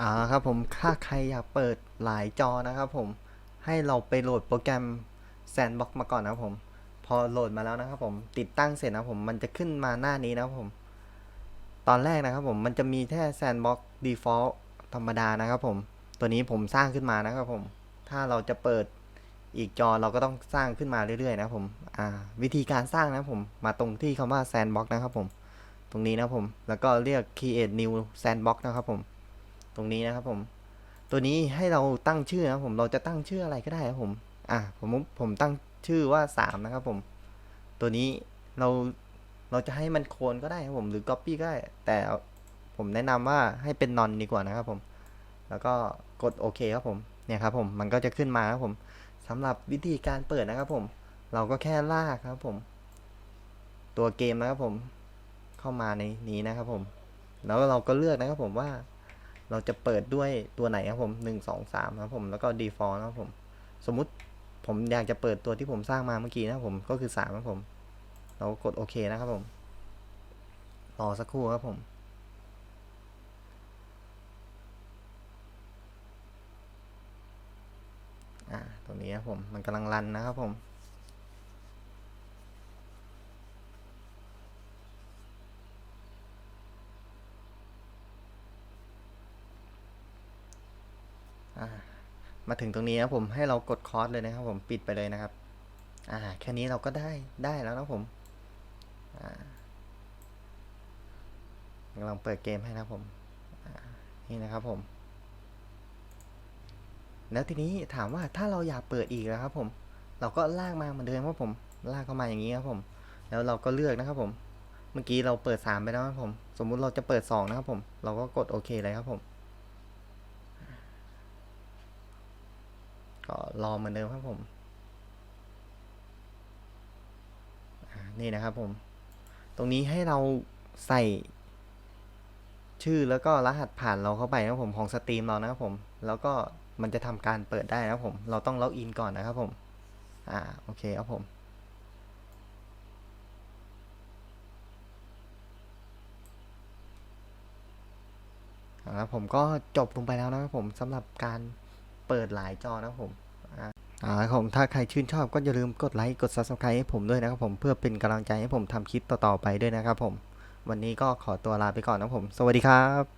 อ่าครับผมถ้าใครอยากเปิดหลายจอนะครับผมให้เราไปโหลดโปรแกรม Sandbox มาก่อนนะครับผม พอโหลดมาแล้วนะครับผมติดตั้งเสร็จนะครับผมมันจะขึ้นมาหน้านี้นะครับผม ตอนแรกนะครับผมมันจะมีแค่ Sandbox Default ธรรมดานะครับผม ตัวนี้ผมสร้างขึ้นมานะครับผม ถ้าเราจะเปิดอีกจอเราก็ต้องสร้างขึ้นมาเรื่อยๆนะครับผมอ่าวิธีการสร้างนะครับผมมาตรงที่คำว่า Sandbox นะครับผม ตรงนี้นะครับผมแล้วก็เรียก create new sandbox นะครับผม ตรงนี้นะครับผม ตัวนี้ให้เราตั้งชื่อนะครับผม เราจะตั้งชื่ออะไรก็ได้ครับผม อะผมผมตั้งชื่อว่า 3 นะครับผม ตัวนี้เราเราจะให้มันโคลนก็ได้ครับผมหรือ copy ก็ได้ แต่ผมแนะนำว่าให้เป็น none ดีกว่านะครับผม แล้วก็กดโอเคครับผม เนี่ยครับผม มันก็จะขึ้นมาครับผมสำหรับวิธีการเปิดนะครับผม เราก็แค่ลากครับผม ตัวเกมนะครับผม เข้ามาในนี้นะครับผม แล้วเราก็เลือกนะครับผมว่า เราจะเปิดด้วยตัวไหนครับผมหนึ่งสองสามครับผมแล้วก็ default นะครับผม สมมุติผมอยากจะเปิดตัวที่ผมสร้างมาเมื่อกี้นะครับผมก็คือสามครับผม เรากดโอเคนะครับผมรอสักครู่ครับผมอ่าตรงนี้ครับผมมันกำลังรันนะครับผม มาถึงตรงนี้นะผมให้เรากดคอร์สเลยนะครับผมปิดไปเลยนะครับ อ่าแค่นี้เราก็ได้ได้แล้วนะผมอ่ากำลังเปิดเกมให้นะครับผมนี่นะครับผม แล้วทีนี้ถามว่าถ้าเราอยากเปิดอีกนะครับผม เราก็ลากมาเหมือนเดิมครับผม ลากเข้ามาอย่างนี้ครับผม แล้วเราก็เลือกนะครับผม เมื่อกี้เราเปิด3ไปแล้วครับผม สมมุติเราจะเปิด2นะครับผม เราก็กดโอเคเลยครับผม ก็รอเหมือนเดิมครับผม นี่นะครับผม ตรงนี้ให้เราใส่ชื่อแล้วก็รหัสผ่านเราเข้าไปนะครับผมของสตรีมเรานะครับผม แล้วก็มันจะทำการเปิดได้นะครับผม เราต้องล็อกอินก่อนนะครับผม อ่า โอเคครับผมครับผมก็จบลงไปแล้วนะครับผมสำหรับการ เปิดหลายจอนะครับผมอ่าอ่าครับผมถ้าใครชื่นชอบก็อย่าลืมกดไลค์กด subscribe ให้ผมด้วยนะครับผมเพื่อเป็นกำลังใจให้ผมทำคลิปต่อๆไปด้วยนะครับผม วันนี้ก็ขอตัวลาไปก่อนนะครับผม สวัสดีครับ